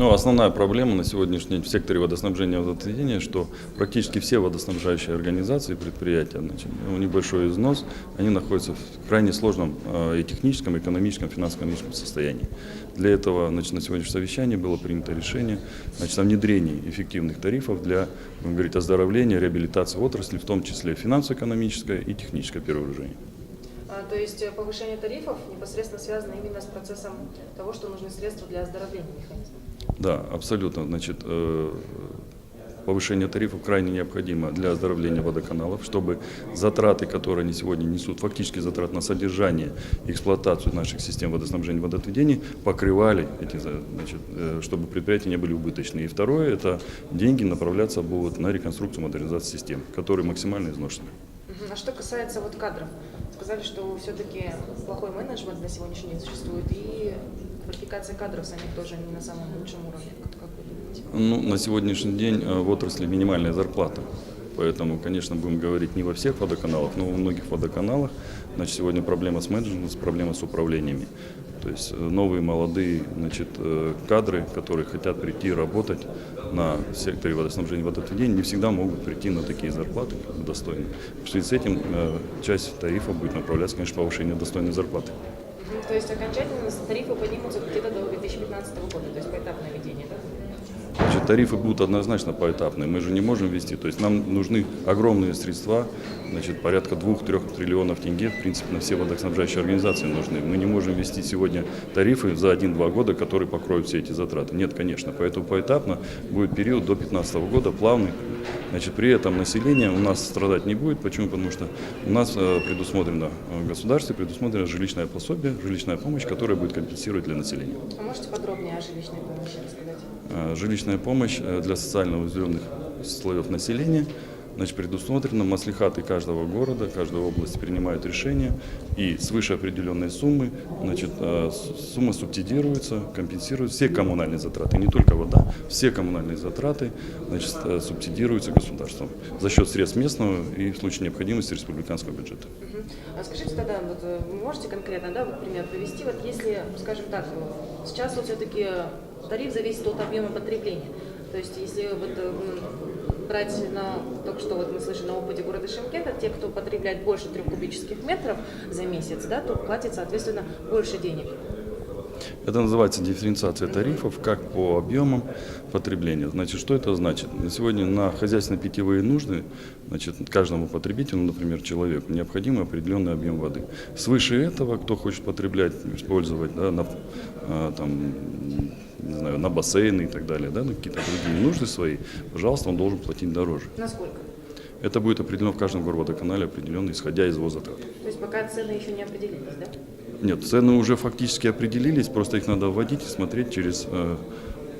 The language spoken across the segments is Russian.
Ну, основная проблема на сегодняшний день в секторе водоснабжения и водоотведения, что практически все водоснабжающие организации и предприятия, значит, у них большой износ, они находятся в крайне сложном э, и техническом, и экономическом, финансово-экономическом состоянии. Для этого значит, на сегодняшнем совещании было принято решение значит, о внедрении эффективных тарифов для, будем говорить, оздоровления, реабилитации отрасли, в том числе финансово-экономическое и техническое перевооружение. А, То есть э, повышение тарифов непосредственно связано именно с процессом того, что нужны средства для оздоровления механизма. Да, абсолютно. Значит, э, повышение тарифов крайне необходимо для оздоровления водоканалов, чтобы затраты, которые они сегодня несут, фактически затраты на содержание и эксплуатацию наших систем водоснабжения и водоотведения, покрывали эти, значит, э, чтобы предприятия не были убыточны. И второе, это деньги направляться будут на реконструкцию, модернизацию систем, которые максимально изношены. А что касается вот кадров, сказали, что все-таки плохой менеджмент на сегодняшний день существует, и квалификация кадров самих тоже не на самом лучшем уровне. Как, как вы думаете? Ну, на сегодняшний день э, в отрасли минимальная зарплата. Поэтому, конечно, будем говорить не во всех водоканалах, но во многих водоканалах. Значит, сегодня проблема с менеджментом, проблема с управлениями. То есть э, новые молодые значит, э, кадры, которые хотят прийти работать на секторе водоснабжения и водоотведения, не всегда могут прийти на такие зарплаты достойные. В связи с этим часть тарифа будет направляться, конечно, повышение достойной зарплаты. Мгм. То есть окончательно тарифы поднимутся где-то до 2015 года, то есть поэтапное введение, да? Значит, тарифы будут однозначно поэтапные. Мы же не можем ввести. То есть нам нужны огромные средства, значит, порядка 2-3 триллионов тенге, в принципе, на все водоснабжающие организации нужны. Мы не можем ввести сегодня тарифы за 1-2 года, которые покроют все эти затраты. Нет, конечно. Поэтому поэтапно будет период до 2015 года, плавный. Значит, при этом население у нас страдать не будет. Почему? Потому что у нас э, предусмотрено э, в государстве, предусмотрено жилищное пособие, жилищная помощь, которая будет компенсировать для населения. А можете подробнее о жилищной помощи рассказать? Э, Жилищная помощь э, для социально уязвленных слоев населения значит, предусмотрена. Маслихаты каждого города, каждой области принимают решения и свыше определенной суммы значит, э, сумма субсидируется, компенсирует все коммунальные затраты, не только вода, все коммунальные затраты значит, э, субсидируются государством за счет средств местного и в случае необходимости республиканского бюджета. А скажите тогда, вот можете конкретно, да, вот пример привести, вот если, скажем так, сейчас вот все-таки тариф зависит от объема потребления. То есть если вот э, брать на, только что вот мы слышали на опыте города Шимкента, те, кто потребляет больше трех кубических метров за месяц, да, то платит, соответственно, больше денег. Это называется дифференциация тарифов как по объемам потребления. Значит, что это значит? На сегодня на хозяйственно-питьевые нужды, значит, каждому потребителю, например, человеку, необходим определенный объем воды. Свыше этого, кто хочет потреблять, использовать да, на, а, там, не знаю, на бассейны и так далее, да, на какие-то другие нужды свои, пожалуйста, он должен платить дороже. Насколько? Это будет определено в каждом горводоканале, определенно, исходя из затрат. То есть пока цены еще не определились, да? Нет, цены уже фактически определились, просто их надо вводить и смотреть через э,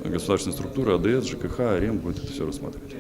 государственные структуры, АДС, ЖКХ, АРЕМ будет это все рассматривать.